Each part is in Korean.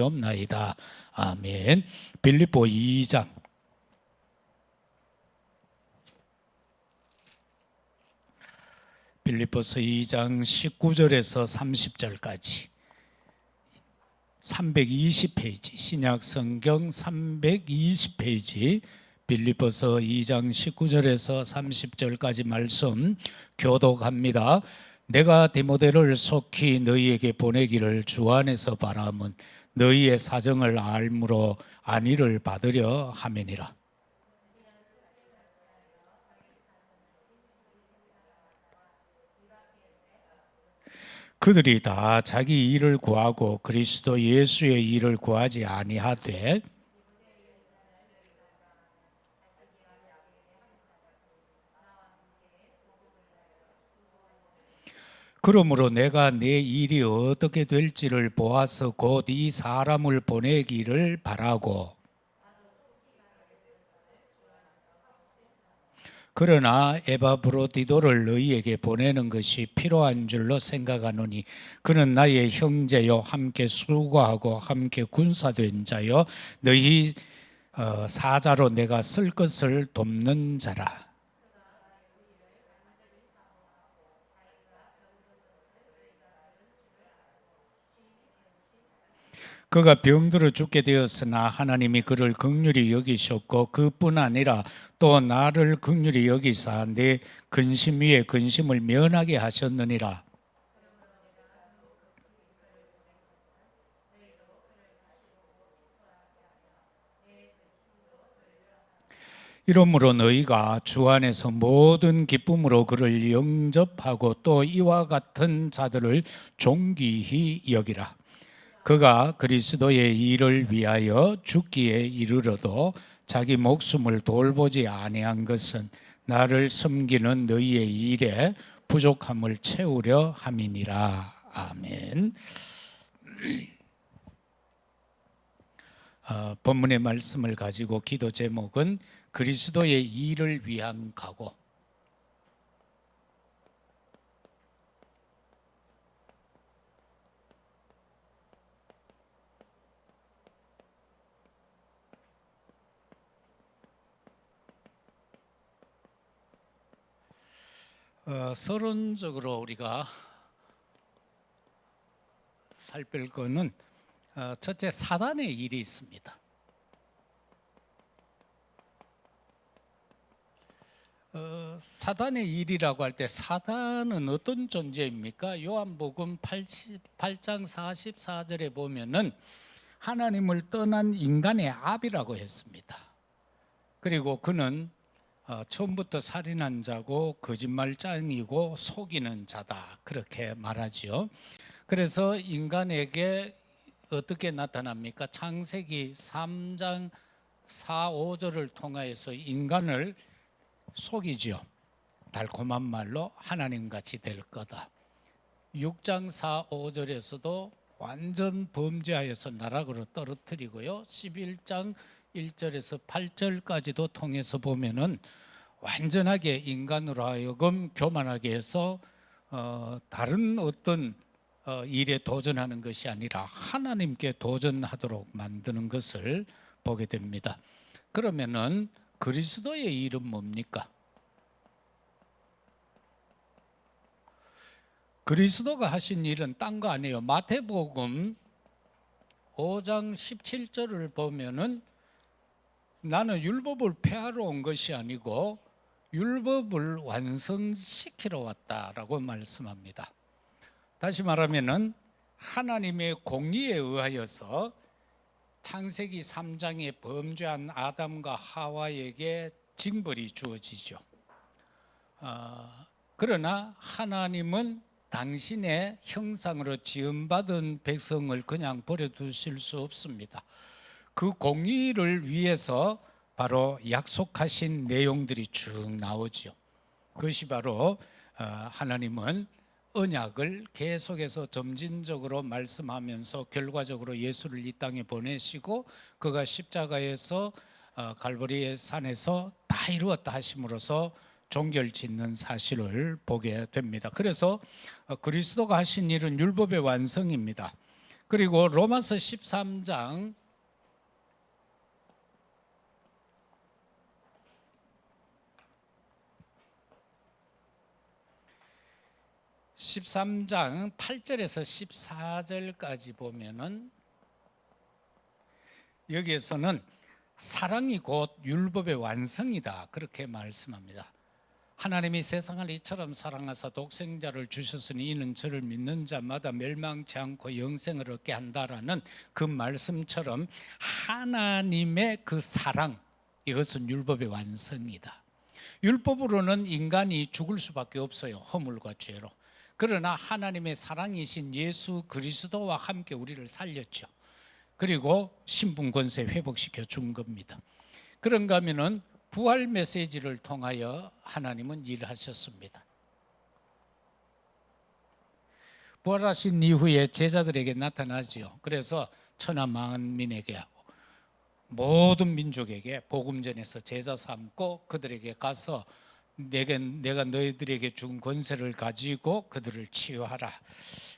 없나이다. 아멘. 빌립보 2장 빌립보서 2장 19절에서 30절까지 320페이지 신약 성경 320페이지 빌립보서 2장 19절에서 30절까지 말씀 교독합니다. 내가 디모데를 속히 너희에게 보내기를 주 안에서 바람은 너희의 사정을 알므로 안위를 받으려 함이니라. 그들이 다 자기 일을 구하고 그리스도 예수의 일을 구하지 아니하되 그러므로 내가 내 일이 어떻게 될지를 보아서 곧 이 사람을 보내기를 바라고 그러나 에바브로디도를 너희에게 보내는 것이 필요한 줄로 생각하노니 그는 나의 형제요 함께 수고하고 함께 군사된 자요 너희 어, 사자로 내가 쓸 것을 돕는 자라. 그가 병들어 죽게 되었으나 하나님이 그를 극률히 여기셨고 그뿐 아니라 또 나를 극률히 여기사 내 근심 위에 근심을 면하게 하셨느니라. 이러므로 너희가 주 안에서 모든 기쁨으로 그를 영접하고 또 이와 같은 자들을 존귀히 여기라. 그가 그리스도의 일을 위하여 죽기에 이르러도 자기 목숨을 돌보지 아니한 것은 나를 섬기는 너희의 일에 부족함을 채우려 함이니라. 아멘. 어, 본문의 말씀을 가지고 기도 제목은 그리스도의 일을 위한 각오. 어, 서론적으로 우리가 살필 거는 어, 첫째 사단의 일이 있습니다. 어, 사단의 일이라고 할 때 사단은 어떤 존재입니까? 요한복음 8장 44절에 보면은 하나님을 떠난 인간의 압이라고 했습니다. 그리고 그는 어, 처음부터 살인한 자고 거짓말장이고 속이는 자다 그렇게 말하지요. 그래서 인간에게 어떻게 나타납니까? 창세기 3장 4, 5절을 통하여서 인간을 속이지요. 달콤한 말로 하나님 같이 될 거다. 6장 4, 5절에서도 완전 범죄하여서 나락으로 떨어뜨리고요. 11장 1절에서 8절까지도 통해서 보면은 완전하게 인간으로 하여금 교만하게 해서 어, 다른 어떤 어, 일에 도전하는 것이 아니라 하나님께 도전하도록 만드는 것을 보게 됩니다. 그러면은 그리스도의 일은 뭡니까? 그리스도가 하신 일은 딴 거 아니에요. 마태복음 5장 17절을 보면은 나는 율법을 폐하러 온 것이 아니고 율법을 완성시키러 왔다라고 말씀합니다. 다시 말하면은 하나님의 공의에 의하여서 창세기 3장에 범죄한 아담과 하와에게 징벌이 주어지죠. 어, 그러나 하나님은 당신의 형상으로 지음받은 백성을 그냥 버려두실 수 없습니다. 그 공의를 위해서 바로 약속하신 내용들이 쭉 나오죠. 그것이 바로 어, 하나님은 언약을 계속해서 점진적으로 말씀하면서 결과적으로 예수를 이 땅에 보내시고 그가 십자가에서 어, 갈보리의 산에서 다 이루었다 하심으로써 종결 짓는 사실을 보게 됩니다. 그래서 어, 그리스도가 하신 일은 율법의 완성입니다. 그리고 로마서 13장 13장 8절에서 14절까지 보면은 여기에서는 사랑이 곧 율법의 완성이다 그렇게 말씀합니다. 하나님이 세상을 이처럼 사랑하사 독생자를 주셨으니 이는 저를 믿는 자마다 멸망치 않고 영생을 얻게 한다라는 그 말씀처럼 하나님의 그 사랑 이것은 율법의 완성이다. 율법으로는 인간이 죽을 수밖에 없어요. 허물과 죄로. 그러나 하나님의 사랑이신 예수 그리스도와 함께 우리를 살렸죠. 그리고 신분 권세 회복시켜 준 겁니다. 그런가 하면은 부활 메시지를 통하여 하나님은 일하셨습니다. 부활하신 이후에 제자들에게 나타나지요. 그래서 천하 만민에게 하고 모든 민족에게 복음 전에서 제자 삼고 그들에게 가서 내게 내가 너희들에게 준 권세를 가지고 그들을 치유하라.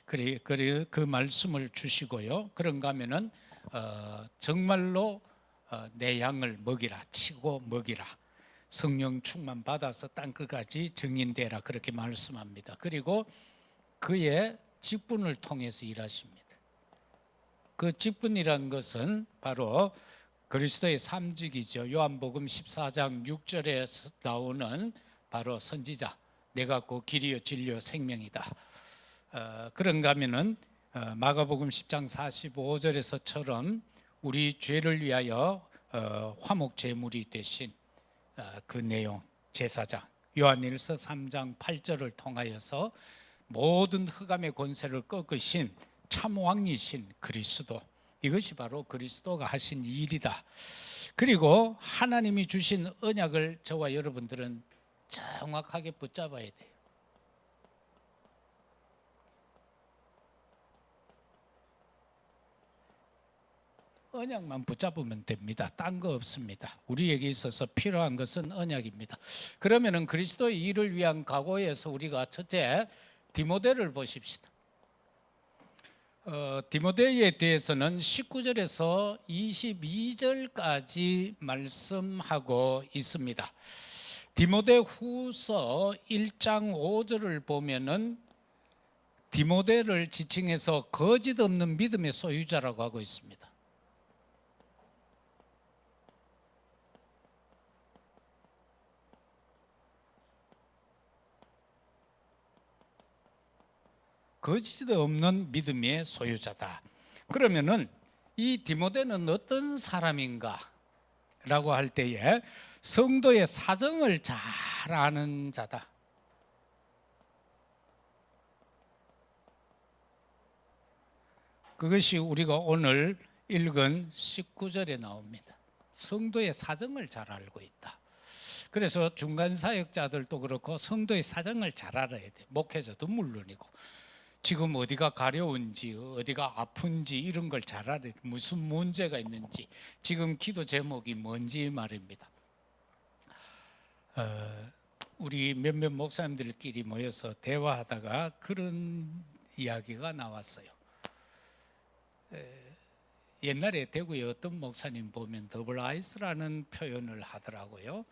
그래 그래 그 말씀을 주시고요. 그런가 하면은 어, 정말로 어, 내 양을 먹이라 치고 먹이라 성령 충만 받아서 땅 끝까지 증인되라 그렇게 말씀합니다. 그리고 그의 직분을 통해서 일하십니다. 그 직분이란 것은 바로 그리스도의 삼직이죠. 요한복음 14장 6절에 나오는 바로 선지자 내가 그 길이요 진리요 생명이다. 어, 그런가 하면은 어, 마가복음 10장 45절에서처럼 우리 죄를 위하여 어, 화목 제물이 되신 어, 그 내용 제사장 요한일서 3장 8절을 통하여서 모든 흑암의 권세를 꺾으신 참왕이신 그리스도 이것이 바로 그리스도가 하신 일이다. 그리고 하나님이 주신 언약을 저와 여러분들은 정확하게 붙잡아야 돼요. 언약만 붙잡으면 됩니다. 딴 거 없습니다. 우리에게 있어서 필요한 것은 언약입니다. 그러면은 그리스도의 일을 위한 각오에서 우리가 첫째 디모데를 보십시다. 어, 디모데에 대해서는 19절에서 22절까지 말씀하고 있습니다. 디모데 후서 1장 5절을 보면은 디모데를 지칭해서 거짓 없는 믿음의 소유자라고 하고 있습니다. 거짓 없는 믿음의 소유자다. 그러면은 이 디모데는 어떤 사람인가? 라고 할 때에 성도의 사정을 잘 아는 자다. 그것이 우리가 오늘 읽은 19절에 나옵니다. 성도의 사정을 잘 알고 있다. 그래서 중간 사역자들도 그렇고 성도의 사정을 잘 알아야 돼. 목회자도 물론이고 지금 어디가 가려운지 어디가 아픈지 이런 걸 잘 알아야 돼. 무슨 문제가 있는지 지금 기도 제목이 뭔지 말입니다. 어, 우리 몇몇 목사님들끼리 모여서 대화하다가 그런 이야기가 나왔어요. 에, 옛날에 대구에 어떤 목사님 보면 더블 아이스라는 표현을 하더라고요.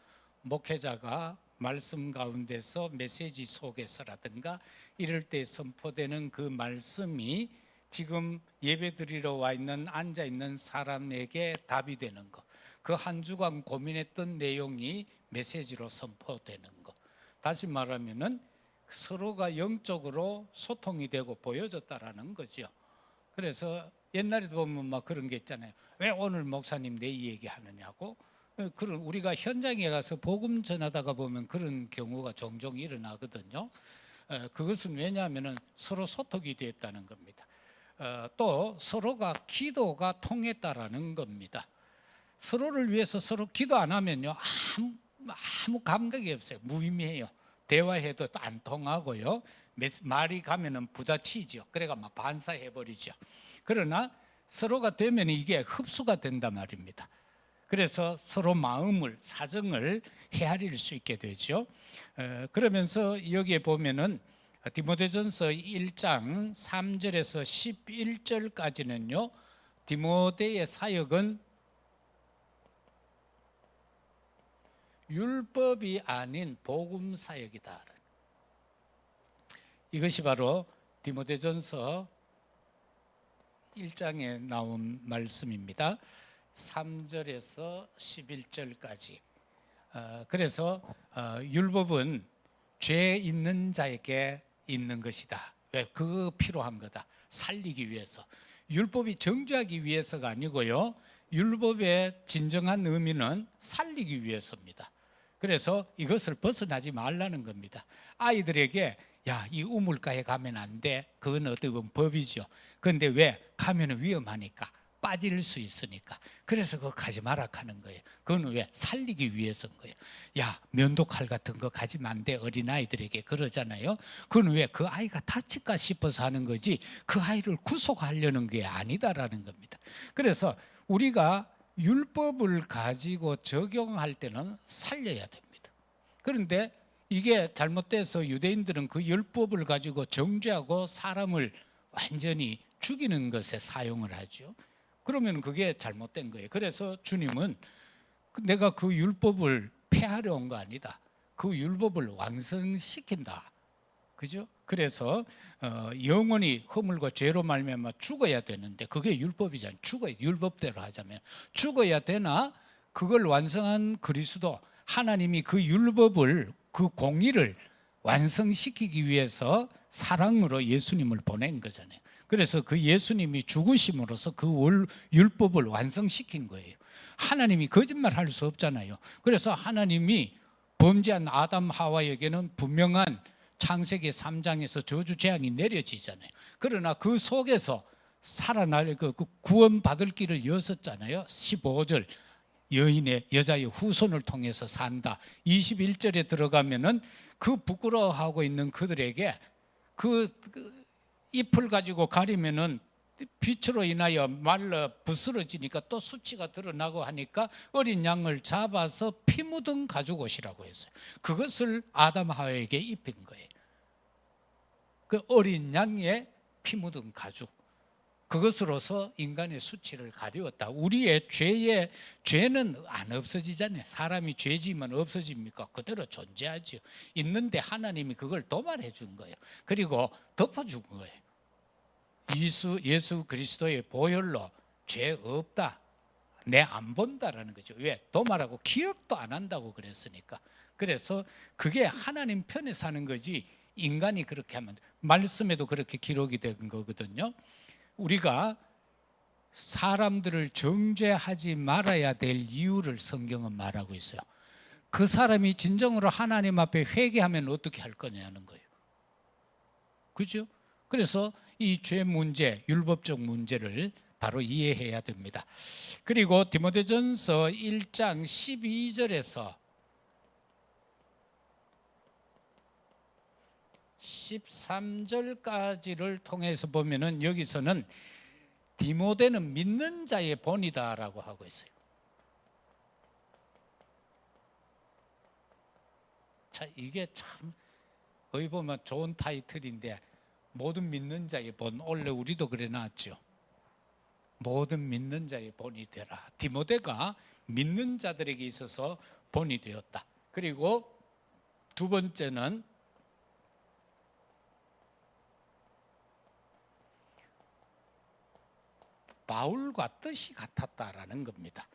목회자가 말씀 가운데서 메시지 속에서라든가 이럴 때 선포되는 그 말씀이 지금 예배 드리러 와 있는 앉아 있는 사람에게 답이 되는 것. 그 한 주간 고민했던 내용이 메시지로 선포되는 것. 다시 말하면은 서로가 영적으로 소통이 되고 보여졌다라는 거죠. 그래서 옛날에도 보면 막 그런 게 있잖아요. 왜 오늘 목사님 내 얘기 하느냐고. 그런 우리가 현장에 가서 복음 전하다가 보면 그런 경우가 종종 일어나거든요. 어, 그것은 왜냐하면은 서로 소통이 됐다는 겁니다. 어, 또 서로가 기도가 통했다라는 겁니다. 서로를 위해서 서로 기도 안 하면요 아무, 아무 감각이 없어요. 무의미해요. 대화해도 안 통하고요. 말이 가면은 부딪히죠. 그래가 막 반사해 버리죠. 그러나 서로가 되면 이게 흡수가 된단 말입니다. 그래서 서로 마음을 사정을 헤아릴 수 있게 되죠. 어, 그러면서 여기에 보면은 디모데전서 1장 3절에서 11절까지는요. 디모데의 사역은 율법이 아닌 복음 사역이다. 이것이 바로 디모데전서 1장에 나온 말씀입니다. 3절에서 11절까지. 어, 그래서 어, 율법은 죄 있는 자에게 있는 것이다. 왜? 그 필요한 거다. 살리기 위해서. 율법이 정죄하기 위해서가 아니고요. 율법의 진정한 의미는 살리기 위해서입니다. 그래서 이것을 벗어나지 말라는 겁니다. 아이들에게 야, 이 우물가에 가면 안 돼. 그건 어떻게 보면 법이죠. 그런데 왜? 가면 위험하니까. 빠질 수 있으니까. 그래서 그거 가지 마라 하는 거예요. 그건 왜? 살리기 위해서인 거예요. 야, 면도칼 같은 거 가지면 안 돼. 어린아이들에게 그러잖아요. 그건 왜? 그 아이가 다칠까 싶어서 하는 거지. 그 아이를 구속하려는 게 아니다라는 겁니다. 그래서 우리가 율법을 가지고 적용할 때는 살려야 됩니다. 그런데 이게 잘못돼서 유대인들은 그 율법을 가지고 정죄하고 사람을 완전히 죽이는 것에 사용을 하죠. 그러면 그게 잘못된 거예요. 그래서 주님은 그 내가 그 율법을 폐하려 온 거 아니다. 그 율법을 완성시킨다. 그죠? 그래서 어, 영원히 허물과 죄로 말미암아 죽어야 되는데 그게 율법이잖아요. 죽어야 율법대로 하자면 죽어야 되나 그걸 완성한 그리스도 하나님이 그 율법을 그 공의를 완성시키기 위해서 사랑으로 예수님을 보낸 거잖아요. 그래서 그 예수님이 죽으심으로써 그 월- 율법을 완성시킨 거예요. 하나님이 거짓말 할 수 없잖아요. 그래서 하나님이 범죄한 아담 하와에게는 분명한 창세기 3장에서 저주 재앙이 내려지잖아요. 그러나 그 속에서 살아날 그, 그 구원 받을 길을 여었잖아요. 15절 여인의 여자의 후손을 통해서 산다. 21절에 들어가면은 그 부끄러워하고 있는 그들에게 그, 그 잎을 가지고 가리면은 빛으로 인하여 말라 부스러지니까 또 수치가 드러나고 하니까 어린 양을 잡아서 피 묻은 가죽 옷이라고 했어요. 그것을 아담 하와에게 입힌 거예요. 그 어린 양의 피 묻은 가죽. 그것으로서 인간의 수치를 가리웠다. 우리의 죄의 죄는 안 없어지잖아요. 사람이 죄지면 없어집니까? 그대로 존재하죠. 있는데 하나님이 그걸 도말해 준 거예요. 그리고 덮어 준 거예요. 예수 예수 그리스도의 보혈로 죄 없다. 내 안 본다라는 거죠. 왜? 도말하고 기억도 안 한다고 그랬으니까. 그래서 그게 하나님 편에 사는 거지 인간이 그렇게 하면 말씀에도 그렇게 기록이 된 거거든요. 우리가 사람들을 정죄하지 말아야 될 이유를 성경은 말하고 있어요. 그 사람이 진정으로 하나님 앞에 회개하면 어떻게 할 거냐는 거예요. 그죠? 그래서 이 죄 문제, 율법적 문제를 바로 이해해야 됩니다. 그리고 디모데전서 1장 12절에서 13절까지를 통해서 보면은 여기서는 디모데는 믿는 자의 본이다라고 하고 있어요. 자, 이게 참 어이 보면 좋은 타이틀인데 모든 믿는 자의 본 원래 우리도 그래 놨죠. 모든 믿는 자의 본이 되라. 디모데가 믿는 자들에게 있어서 본이 되었다. 그리고 두 번째는 바울과 뜻이 같았다라는 겁니다.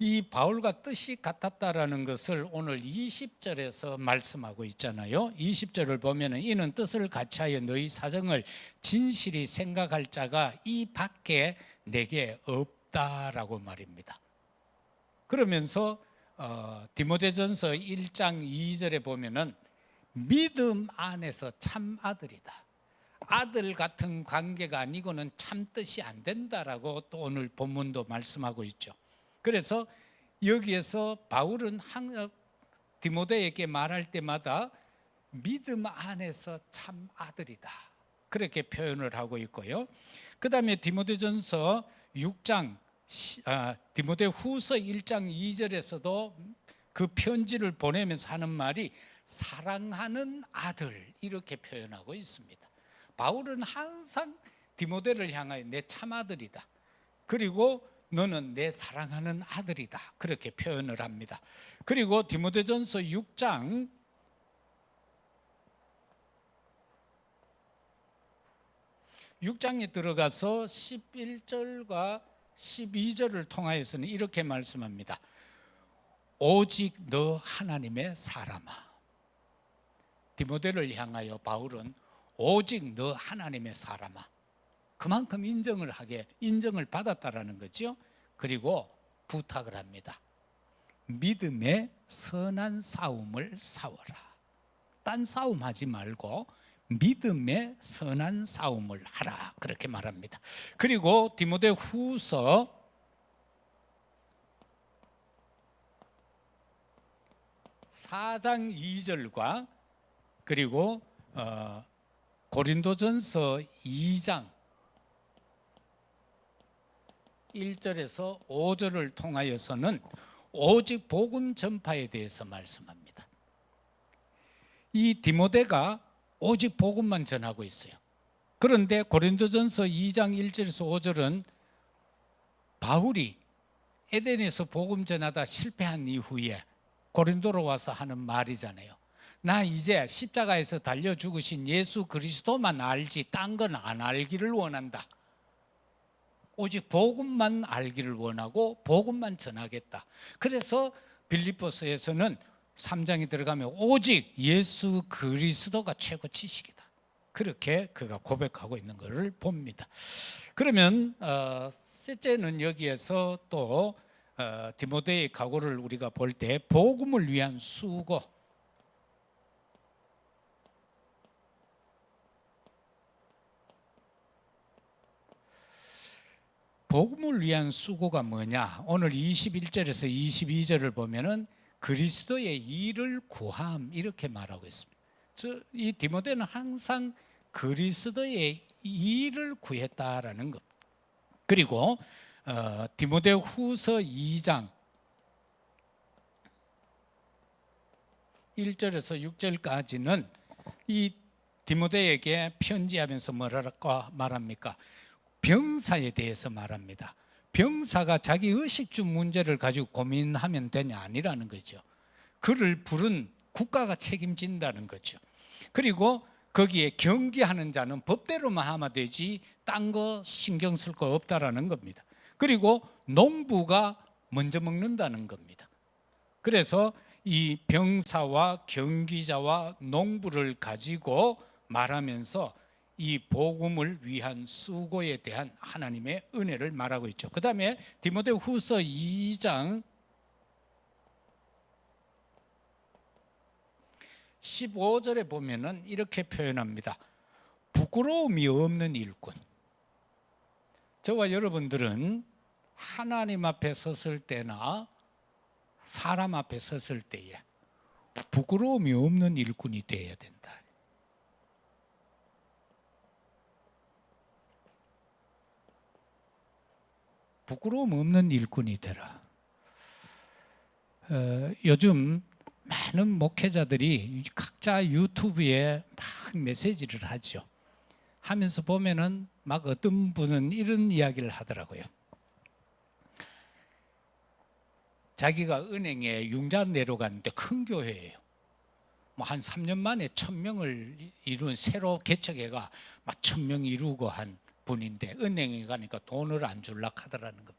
이 바울과 뜻이 같았다라는 것을 오늘 20절에서 말씀하고 있잖아요. 20절을 보면은 이는 뜻을 같이 하여 너희 사정을 진실히 생각할 자가 이 밖에 내게 없다라고 말입니다. 그러면서 어, 디모데전서 1장 2절에 보면은 믿음 안에서 참 아들이다. 아들 같은 관계가 아니고는 참 뜻이 안 된다라고 또 오늘 본문도 말씀하고 있죠. 그래서 여기에서 바울은 항 디모데에게 말할 때마다 믿음 안에서 참 아들이다. 그렇게 표현을 하고 있고요. 그다음에 디모데전서 6장 시- 아, 디모데 후서 1장 2절에서도 그 편지를 보내면서 하는 말이 사랑하는 아들 이렇게 표현하고 있습니다. 바울은 항상 디모데를 향하여 내 참아들이다. 그리고 너는 내 사랑하는 아들이다. 그렇게 표현을 합니다. 그리고 디모데전서 6장 6장에 들어가서 11절과 12절을 통하여서는 이렇게 말씀합니다. 오직 너 하나님의 사람아. 디모데를 향하여 바울은 오직 너 하나님의 사람아. 그만큼 인정을 하게 인정을 받았다라는 거죠. 그리고 부탁을 합니다. 믿음의 선한 싸움을 싸워라. 딴 싸움 하지 말고 믿음의 선한 싸움을 하라. 그렇게 말합니다. 그리고 디모데 후서 4장 2절과 그리고 어, 고린도전서 2장 1절에서 5절을 통하여서는 오직 복음 전파에 대해서 말씀합니다. 이 디모데가 오직 복음만 전하고 있어요. 그런데 고린도전서 2장 1절에서 5절은 바울이 에덴에서 복음 전하다 실패한 이후에 고린도로 와서 하는 말이잖아요. 나 이제 십자가에서 달려 죽으신 예수 그리스도만 알지 딴 건 안 알기를 원한다. 오직 복음만 알기를 원하고 복음만 전하겠다. 그래서 빌립보서에서는 3장에 들어가면 오직 예수 그리스도가 최고 지식이다. 그렇게 그가 고백하고 있는 것을 봅니다. 그러면 어, 셋째는 여기에서 또 어, 디모데의 각오를 우리가 볼 때 복음을 위한 수고 복음을 위한 수고가 뭐냐? 오늘 21절에서 22절을 보면은 그리스도의 일을 구함 이렇게 말하고 있습니다. 저 이 디모데는 항상 그리스도의 일을 구했다라는 것. 그리고 어, 디모데 후서 2장 1절에서 6절까지는 이 디모데에게 편지하면서 뭐라고 말합니까? 병사에 대해서 말합니다. 병사가 자기 의식주 문제를 가지고 고민하면 되냐 아니라는 거죠. 그를 부른 국가가 책임진다는 거죠. 그리고 거기에 경기하는 자는 법대로만 하면 되지 딴 거 신경 쓸 거 없다라는 겁니다. 그리고 농부가 먼저 먹는다는 겁니다. 그래서 이 병사와 경기자와 농부를 가지고 말하면서 이 복음을 위한 수고에 대한 하나님의 은혜를 말하고 있죠. 그 다음에 디모데 후서 2장 15절에 보면은 이렇게 표현합니다. 부끄러움이 없는 일꾼. 저와 여러분들은 하나님 앞에 섰을 때나 사람 앞에 섰을 때에 부끄러움이 없는 일꾼이 되어야 된다. 부끄러움 없는 일꾼이 되라. 어, 요즘 많은 목회자들이 각자 유튜브에 막 메시지를 하죠. 하면서 보면은 막 어떤 분은 이런 이야기를 하더라고요. 자기가 은행에 융자 내려갔는데 큰 교회예요. 뭐 한 3년 만에 천 명을 이룬 새로 개척해가 막 천명 이루고 한 분인데 은행에 가니까 돈을 안 줄라 하더라는 겁니다.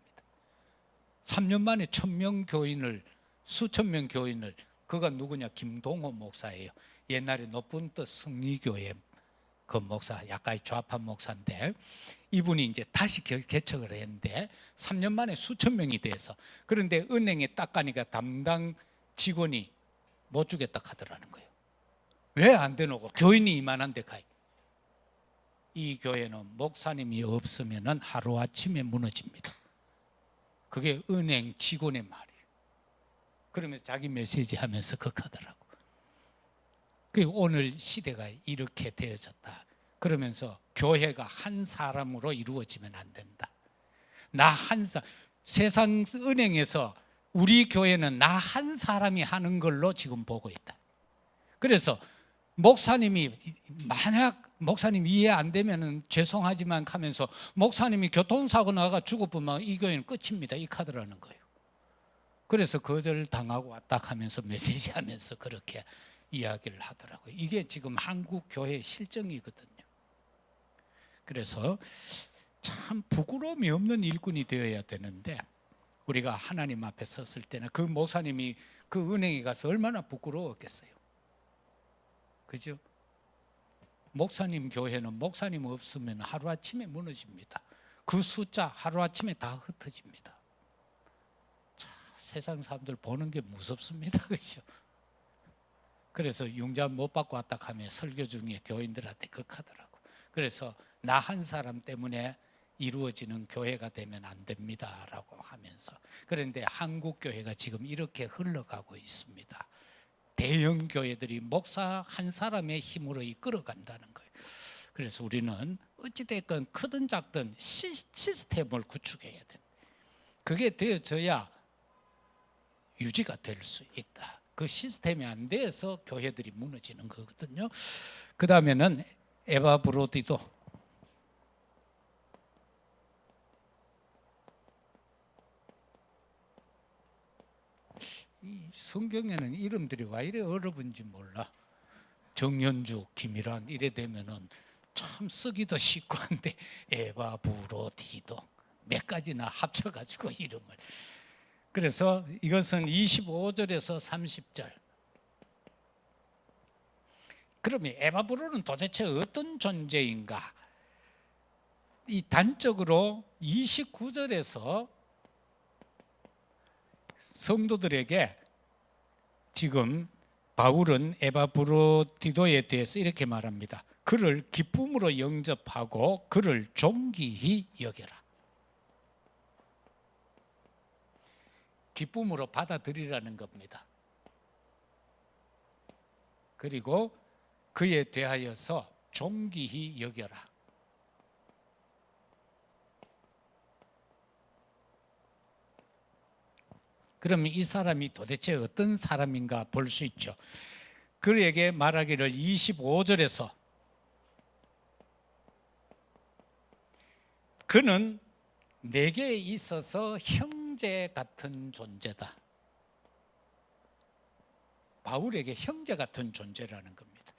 3년 만에 천명 교인을 수천 명 교인을 그가 누구냐 김동호 목사예요. 옛날에 높은 뜻 승리교회 그 목사 약간 좌파 목사인데 이분이 이제 다시 개- 개척을 했는데 3년 만에 수천 명이 돼서 그런데 은행에 딱 가니까 담당 직원이 못 주겠다 하더라는 거예요. 왜 안 되노고 교인이 이만한데 가이. 이 교회는 목사님이 없으면은 하루 아침에 무너집니다. 그게 은행 직원의 말이에요. 그러면서 자기 메시지 하면서 극하더라고. 그 오늘 시대가 이렇게 되어졌다. 그러면서 교회가 한 사람으로 이루어지면 안 된다. 나 한 사, 세상 은행에서 우리 교회는 나 한 사람이 하는 걸로 지금 보고 있다. 그래서 목사님이 만약 목사님 이해 안 되면은 죄송하지만 하면서 목사님이 교통사고 나가 죽어보면 이 교회는 끝입니다. 이 카드라는 거예요. 그래서 거절 당하고 왔다 하면서 메시지 하면서 그렇게 이야기를 하더라고요. 이게 지금 한국 교회의 실정이거든요. 그래서 참 부끄러움이 없는 일꾼이 되어야 되는데 우리가 하나님 앞에 섰을 때는 그 목사님이 그 은행에 가서 얼마나 부끄러웠겠어요. 그죠? 목사님 교회는 목사님 없으면 하루아침에 무너집니다. 그 숫자 하루아침에 다 흩어집니다. 자, 세상 사람들 보는 게 무섭습니다. 그죠? 그래서 융자 못 받고 왔다 하면 설교 중에 교인들한테 극하더라고. 그래서 나 한 사람 때문에 이루어지는 교회가 되면 안 됩니다라고 하면서 그런데 한국 교회가 지금 이렇게 흘러가고 있습니다. 대형 교회들이 목사 한 사람의 힘으로 이끌어간다는 거예요. 그래서 우리는 어찌됐건 크든 작든 시, 시스템을 구축해야 돼. 그게 되어져야 유지가 될 수 있다. 그 시스템이 안 돼서 교회들이 무너지는 거거든요. 그 다음에는 에바 브로디도 이 성경에는 이름들이 왜 이래 어려운지 몰라. 정연주, 김일환 이래 되면은 참 쓰기도 쉽고 한데 에바 브로디도 몇 가지나 합쳐가지고 이름을 그래서 이것은 25절에서 30절. 그러면 에바브로는 도대체 어떤 존재인가? 이 단적으로 29절에서 성도들에게 지금 바울은 에바브로디도에 대해서 이렇게 말합니다. 그를 기쁨으로 영접하고 그를 존귀히 여겨라. 기쁨으로 받아들이라는 겁니다. 그리고 그에 대하여서 존귀히 여겨라. 그러면 이 사람이 도대체 어떤 사람인가 볼 수 있죠. 그에게 말하기를 25절에서 그는 내게 있어서 형제 같은 존재다. 바울에게 형제 같은 존재라는 겁니다.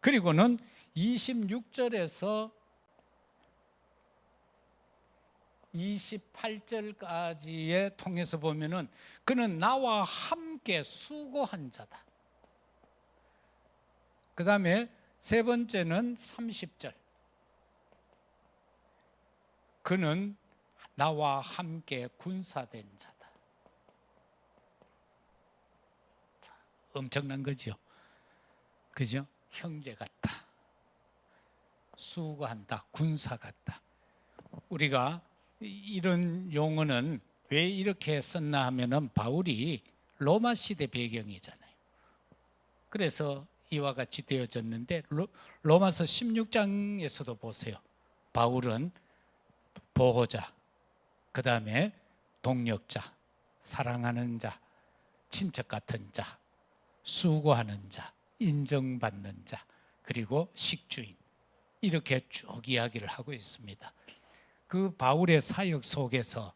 그리고는 26절에서 28절까지에 통해서 보면은 그는 나와 함께 수고한 자다. 그 다음에 세 번째는 30절. 그는 나와 함께 군사된 자다. 엄청난 거죠. 그죠? 형제 같다. 수고한다. 군사 같다. 우리가 이런 용어는 왜 이렇게 썼나 하면은 바울이 로마 시대 배경이잖아요. 그래서 이와 같이 되어졌는데 로, 로마서 16장에서도 보세요. 바울은 보호자, 그 다음에 동력자, 사랑하는 자, 친척 같은 자, 수고하는 자, 인정받는 자, 그리고 식주인 이렇게 쭉 이야기를 하고 있습니다. 그 바울의 사역 속에서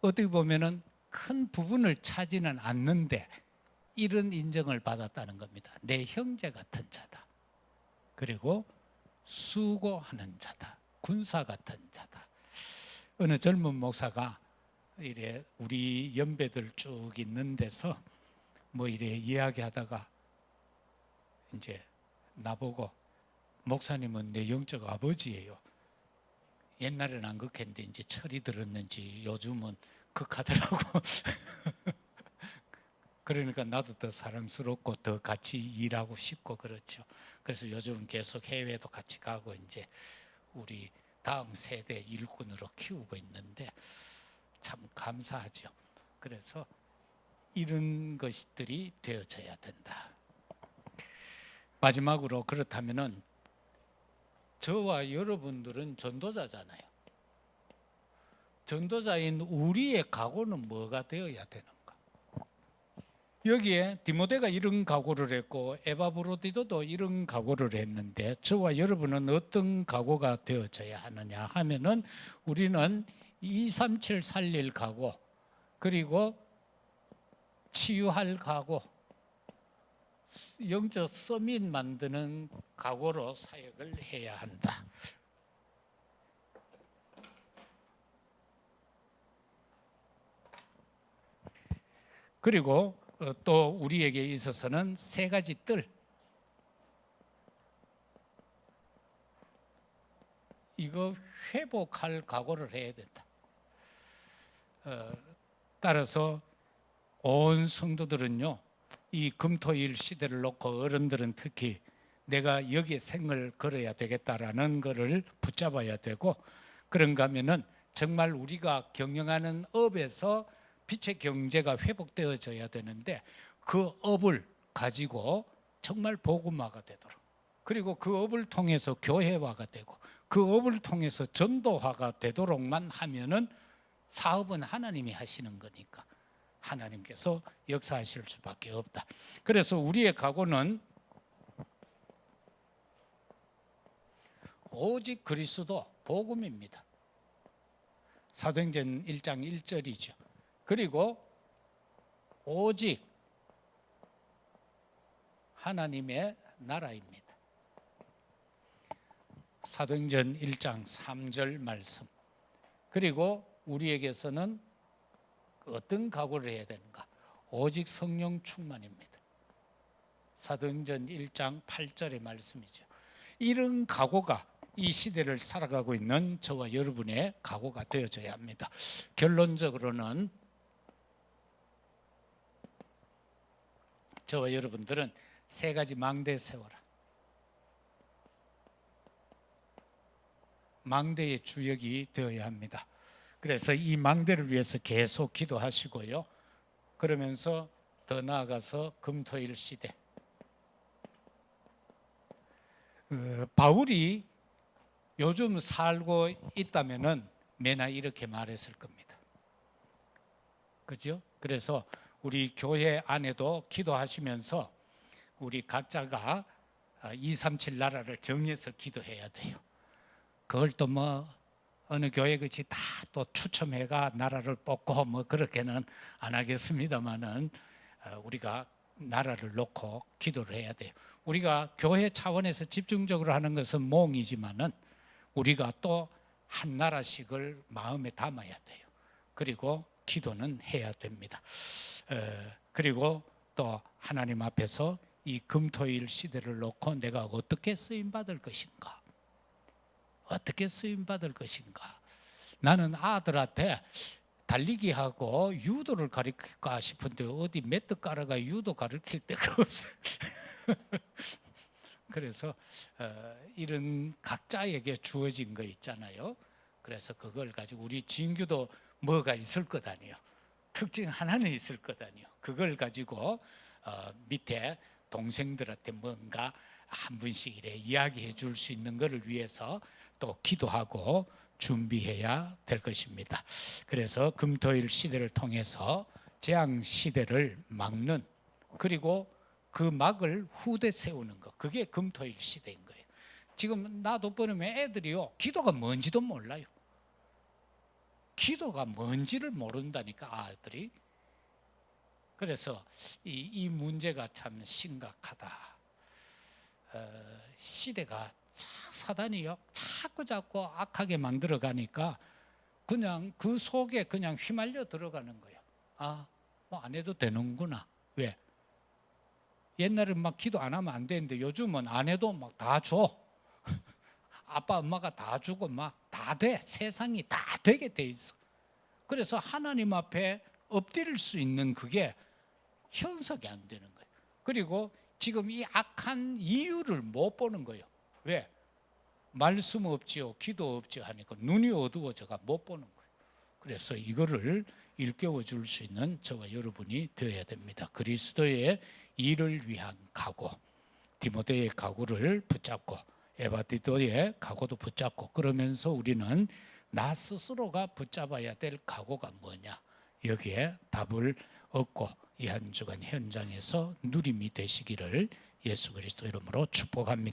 어떻게 보면은 큰 부분을 차지는 않는데 이런 인정을 받았다는 겁니다. 내 형제 같은 자다. 그리고 수고하는 자다. 군사 같은 자다. 어느 젊은 목사가 이래 우리 연배들 쭉 있는 데서 뭐 이래 이야기하다가 이제 나보고 목사님은 내 영적 아버지예요. 옛날에는 안 극했는데 이제 철이 들었는지 요즘은 극하더라고. 그러니까 나도 더 사랑스럽고 더 같이 일하고 싶고 그렇죠. 그래서 요즘 계속 해외도 같이 가고 이제 우리 다음 세대 일꾼으로 키우고 있는데 참 감사하죠. 그래서 이런 것들이 되어져야 된다. 마지막으로 그렇다면은 저와 여러분들은 전도자잖아요. 전도자인 우리의 각오는 뭐가 되어야 되는가? 여기에 디모데가 이런 각오를 했고 에바브로디도도 이런 각오를 했는데 저와 여러분은 어떤 각오가 되어져야 하느냐 하면은 우리는 237 살릴 각오 그리고 치유할 각오 영적 서밋 만드는 각오로 사역을 해야 한다. 그리고 어, 또 우리에게 있어서는 세 가지 뜰 이거 회복할 각오를 해야 된다. 어, 따라서 온 성도들은요 이 금토일 시대를 놓고 어른들은 특히 내가 여기에 생을 걸어야 되겠다라는 것을 붙잡아야 되고 그런가 하면은 정말 우리가 경영하는 업에서 빛의 경제가 회복되어져야 되는데 그 업을 가지고 정말 복음화가 되도록 그리고 그 업을 통해서 교회화가 되고 그 업을 통해서 전도화가 되도록만 하면은 사업은 하나님이 하시는 거니까 하나님께서 역사하실 수밖에 없다. 그래서 우리의 각오는 오직 그리스도 복음입니다. 사도행전 1장 1절이죠. 그리고 오직 하나님의 나라입니다. 사도행전 1장 3절 말씀. 그리고 우리에게서는 어떤 각오를 해야 되는가? 오직 성령 충만입니다. 사도행전 1장 8절의 말씀이죠. 이런 각오가 이 시대를 살아가고 있는 저와 여러분의 각오가 되어져야 합니다. 결론적으로는 저와 여러분들은 세 가지 망대 세워라. 망대의 주역이 되어야 합니다. 그래서 이 망대를 위해서 계속 기도하시고요. 그러면서 더 나아가서 금토일 시대. 어, 바울이 요즘 살고 있다면은 매나 이렇게 말했을 겁니다. 그죠? 그래서 우리 교회 안에도 기도하시면서 우리 각자가 237 나라를 정해서 기도해야 돼요. 그걸 또뭐 어느 교회 같이 다또 추첨해가 나라를 뽑고 뭐 그렇게는 안 하겠습니다만은 어, 우리가 나라를 놓고 기도를 해야 돼요. 우리가 교회 차원에서 집중적으로 하는 것은 몽이지만은 우리가 또 한 나라씩을 마음에 담아야 돼요. 그리고 기도는 해야 됩니다. 어, 그리고 또 하나님 앞에서 이 금토일 시대를 놓고 내가 어떻게 쓰임 받을 것인가? 어떻게 쓰임 받을 것인가? 나는 아들한테 달리기 하고 유도를 가르칠까 싶은데 어디 매트 깔아가 유도 가르칠 데가 없어. 그래서 어, 이런 각자에게 주어진 거 있잖아요. 그래서 그걸 가지고 우리 진규도 뭐가 있을 것 아니에요. 특징 하나는 있을 것 아니에요. 그걸 가지고 어, 밑에 동생들한테 뭔가 한 분씩 이래 이야기해 줄 수 있는 것을 위해서 또 기도하고 준비해야 될 것입니다. 그래서 금토일 시대를 통해서 재앙 시대를 막는 그리고 그 막을 후대 세우는 것 그게 금토일 시대인 거예요. 지금 나도 보면 애들이요 기도가 뭔지도 몰라요. 기도가 뭔지를 모른다니까 아들이. 그래서 이, 이 문제가 참 심각하다. 어, 시대가 자, 사단이요 자꾸 자꾸 악하게 만들어 가니까 그냥 그 속에 그냥 휘말려 들어가는 거예요. 아, 뭐 안 해도 되는구나. 왜? 옛날엔 막 기도 안 하면 안 되는데 요즘은 안 해도 막 다 줘. 아빠 엄마가 다 주고 막 다 돼. 세상이 다 되게 돼 있어. 그래서 하나님 앞에 엎드릴 수 있는 그게 현석이 안 되는 거예요. 그리고 지금 이 악한 이유를 못 보는 거예요. 왜? 말씀 없지요, 기도 없지요 하니까 눈이 어두워져가 못 보는 거예요. 그래서 이거를 일깨워 줄 수 있는 저와 여러분이 되어야 됩니다. 그리스도의 일을 위한 각오, 디모데의 각오를 붙잡고 에바디도의 각오도 붙잡고 그러면서 우리는 나 스스로가 붙잡아야 될 각오가 뭐냐 여기에 답을 얻고 이 한 주간 현장에서 누림이 되시기를 예수 그리스도 이름으로 축복합니다.